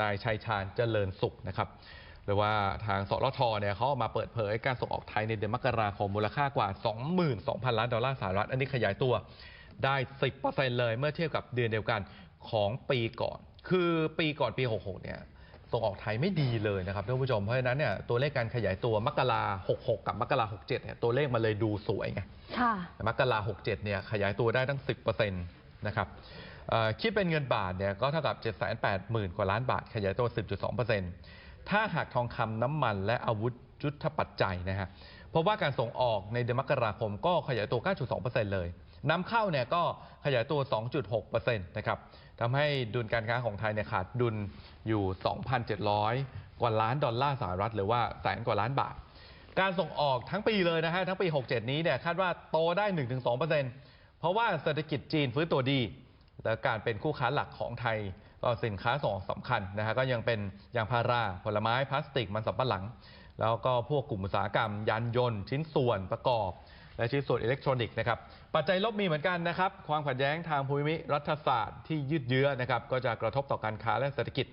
นายชัยชาญเจริญสุขนะครับหรือว่าทางสรทเนี่ยเขาออกมาเปิดเผยการส่งออกไทยในเดือนมกราคมมูลค่ากว่า 22,000 ล้านดอลลาร์สหรัฐ อันนี้ขยายตัวได้ 10%เลยเมื่อเทียบกับเดือนเดียวกันของปีก่อน คือปีก่อนปี 66 เนี่ย ส่งออกไทยไม่ดีเลยนะครับท่านผู้ชม เพราะฉะนั้นเนี่ยตัวเลขการขยายตัวมกรา66 กับมกรา67 เนี่ยตัวเลขมันเลยดูสวยไงค่ะมกรา67 เนี่ยขยายตัวได้ตั้ง 10%นะครับเอ่อ คิดเป็นเงินบาทเนี่ยก็เท่ากับ 780,000 กว่าล้านบาท ขยายตัว 10.2%ถ้าหากทองคำน้ำมันและอาวุธยุทธปัจจัยนะฮะเพราะว่าการส่งออกในเดือนมกราคมก็ขยายตัว 9.2%เลยนำเข้าเนี่ยก็ขยายตัว 2.6%นะครับทำให้ดุลการค้าของไทยเนี่ยขาดดุลอยู่ 2,700 กว่าล้านดอลลาร์สหรัฐ หรือว่าแสนกว่าล้านบาท การส่งออกทั้งปีเลยนะฮะทั้งปี 67 นี้เนี่ยคาดว่าโตได้ 1-2%เพราะว่าเศรษฐกิจจีนฟื้นตัวดี และการเป็นคู่ค้าหลักของไทยก็สินค้าส่งออกสำคัญนะฮะก็ยังเป็นยางพาราผลไม้พลาสติกมันสำปะหลัง แล้วก็พวกกลุ่มอุตสาหกรรม ยานยนต์ ชิ้นส่วนประกอบ และชิ้นส่วนอิเล็กทรอนิกส์นะครับปัจจัยลบมีเหมือนกันนะครับ ความขัดแย้งทางภูมิรัฐศาสตร์ที่ยืดเยื้อนะครับก็จะกระทบต่อการค้าและเศรษฐกิจ